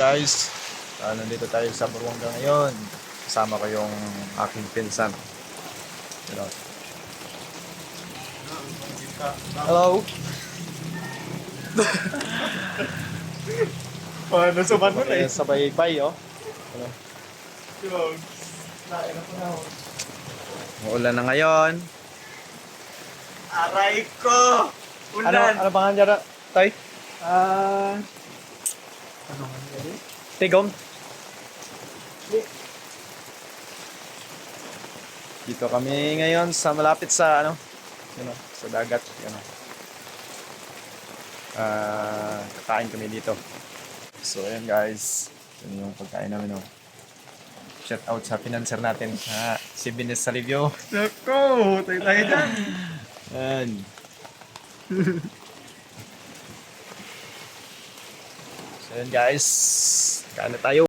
guys? Ah, nandito tayo sa Buruanga ngayon. Kasama ko yung aking pinsan. Hello. Hello. Paano sa Okay, eh? sabay bay oh. Hello. Ako na ako. Uulan na ngayon. Aray ko! Ano, Ulan! ano bang handya Tay? Ah... ano nga yun? Tigom? Dito kami ngayon sa malapit sa ano, ano sa dagat, ano. Ah, kakain kami dito. So ayan guys, yun yung pagkain namin oh. Shout out sa financer natin, ha, si Bines Salivio. Nako! Tayo tayo dyan! Ayan. so ayan guys, kain tayo.